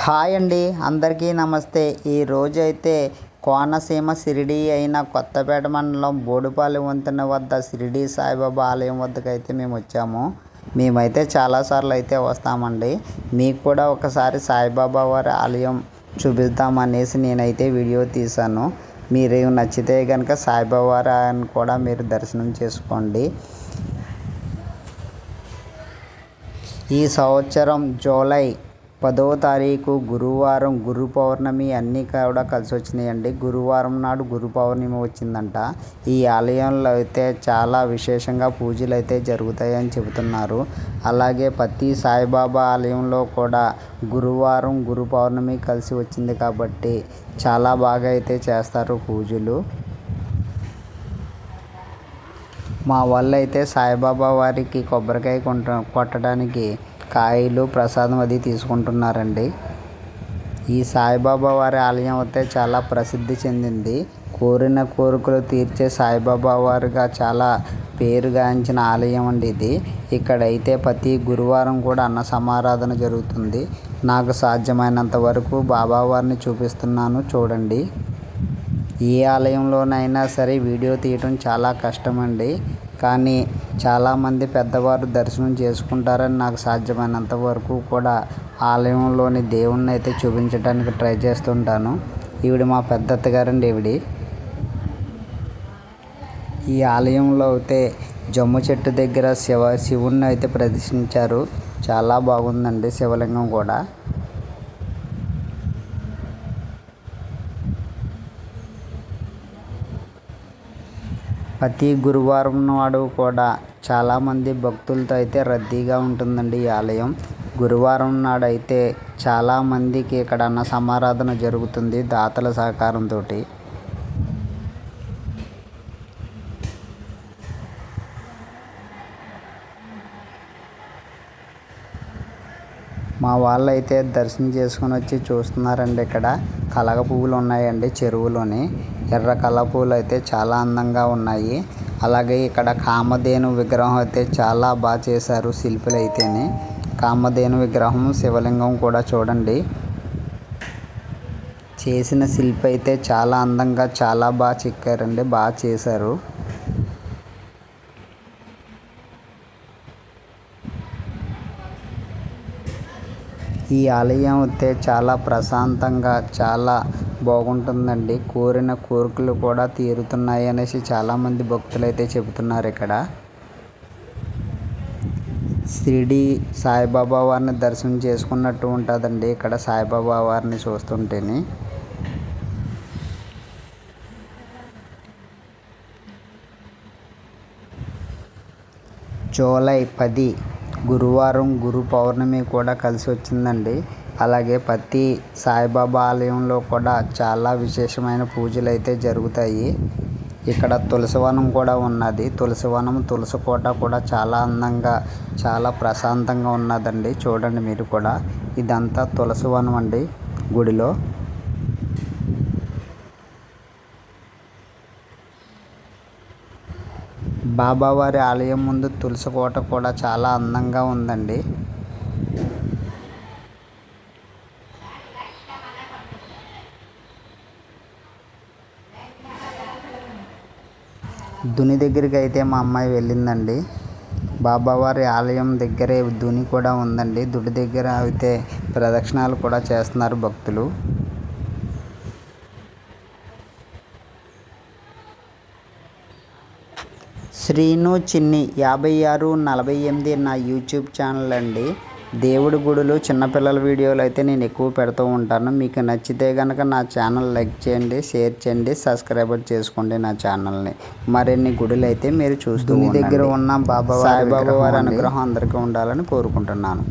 Hi అండి అందరికీ నమస్తే. ఈరోజు అయితే కోనసీమ సిరిడి అయిన కొత్తపేట మండలం బోడుపాలి వంతెన వద్ద షిరిడి సాయిబాబా ఆలయం వద్దకు అయితే మేము వచ్చాము. మేమైతే చాలాసార్లు అయితే వస్తామండి. మీకు కూడా ఒకసారి సాయిబాబా వారి ఆలయం చూపిద్దామనేసి నేనైతే వీడియో తీశాను. మీరు నచ్చితే కనుక సాయిబాబా వారిని కూడా మీరు దర్శనం చేసుకోండి. ఈ సంవత్సరం జూలై పదవ తారీఖు గురువారం గురు పౌర్ణమి అన్నీ కూడా కలిసి వచ్చినాయండి. గురువారం నాడు గురు పౌర్ణమి వచ్చిందంట. ఈ ఆలయంలో అయితే చాలా విశేషంగా పూజలు అయితే జరుగుతాయని చెబుతున్నారు. అలాగే ప్రతి సాయిబాబా ఆలయంలో కూడా గురువారం గురు పౌర్ణమి కలిసి వచ్చింది కాబట్టి చాలా బాగా అయితే చేస్తారు పూజలు. మా వాళ్ళు అయితే సాయిబాబా వారికి కొబ్బరికాయ కొంట కొట్టడానికి కాయలు ప్రసాదం అది తీసుకుంటున్నారండి. ఈ సాయిబాబా వారి ఆలయం అయితే చాలా ప్రసిద్ధి చెందింది. కోరిన కోరికలు తీర్చే సాయిబాబా వారిగా చాలా పేరుగాంచిన ఆలయం అండి ఇది. ఇక్కడైతే ప్రతి గురువారం కూడా అన్న సమారాధన జరుగుతుంది. నాకు సాధ్యమైనంత వరకు బాబా వారిని చూపిస్తున్నాను చూడండి. ఏ ఆలయంలోనైనా సరే వీడియో తీయటం చాలా కష్టమండి. కానీ చాలామంది పెద్దవారు దర్శనం చేసుకుంటారని నాకు సాధ్యమైనంత వరకు కూడా ఆలయంలోని దేవుణ్ణి అయితే చూపించడానికి ట్రై చేస్తుంటాను. ఈవిడ మా పెద్దత్త గారండి ఈవిడ. ఈ ఆలయంలో అయితే జమ్ము చెట్టు దగ్గర శివ శివుణ్ణి అయితే ప్రదర్శించారు. చాలా బాగుందండి శివలింగం కూడా. ప్రతి గురువారం నాడు కూడా చాలామంది భక్తులతో అయితే రద్దీగా ఉంటుందండి ఈ ఆలయం. గురువారం నాడు అయితే చాలామందికి ఇక్కడ అన్న సమారాధన జరుగుతుంది దాతల సహకారంతో మా వాళ్ళు అయితే దర్శనం చేసుకుని వచ్చి చూస్తున్నారండి ఇక్కడ. కలగ పువ్వులు ఉన్నాయండి చెరువులోని. ఎర్ర కల పువ్వులు అయితే చాలా అందంగా ఉన్నాయి. అలాగే ఇక్కడ కామధేను విగ్రహం అయితే చాలా బాగా చేశారు శిల్పులు అయితేనే కామధేను విగ్రహం శివలింగం కూడా చూడండి. చేసిన శిల్పి అయితే చాలా అందంగా చాలా బాగా చెక్కారండి బాగా చేశారు. ఈ ఆలయం అయితే చాలా ప్రశాంతంగా చాలా బాగుంటుందండి. కోరిన కోరికలు కూడా తీరుతున్నాయి అనేసి చాలామంది భక్తులు అయితే చెబుతున్నారు ఇక్కడ. షిరిడి సాయిబాబా వారిని దర్శనం చేసుకున్నట్టు ఉంటుందండి ఇక్కడ సాయిబాబా వారిని చూస్తుంటేనే. జూలై పది గురువారం గురు పౌర్ణమి కూడా కలిసి వచ్చిందండి. అలాగే ప్రతి సాయిబాబా ఆలయంలో కూడా చాలా విశేషమైన పూజలు అయితే జరుగుతాయి. ఇక్కడ తులసివనం కూడా ఉన్నది. తులసివనం తులసి కోట కూడా చాలా అందంగా చాలా ప్రశాంతంగా ఉన్నదండి. చూడండి మీరు కూడా. ఇదంతా తులసివనం అండి గుడిలో. బాబావారి ఆలయం ముందు తులసి కోట కూడా చాలా అందంగా ఉందండి. దుని దగ్గరికి అయితే మా అమ్మాయి వెళ్ళిందండి. బాబావారి ఆలయం దగ్గరే దుని కూడా ఉందండి. దుడి దగ్గర అయితే ప్రదక్షిణాలు కూడా చేస్తున్నారు భక్తులు. శ్రీను చిన్ని యాభై ఆరు నలభై ఎనిమిది నా యూట్యూబ్ ఛానల్ అండి. దేవుడి గుడులు చిన్నపిల్లల వీడియోలు అయితే నేను ఎక్కువ పెడుతూ ఉంటాను. మీకు నచ్చితే కనుక నా ఛానల్ లైక్ చేయండి షేర్ చేయండి సబ్స్క్రైబర్ చేసుకోండి నా ఛానల్ని. మరిన్ని గుడులు అయితే మీరు చూస్తూ దగ్గర ఉన్న బాబా సాయిబాబా వారి అనుగ్రహం అందరికీ ఉండాలని కోరుకుంటున్నాను.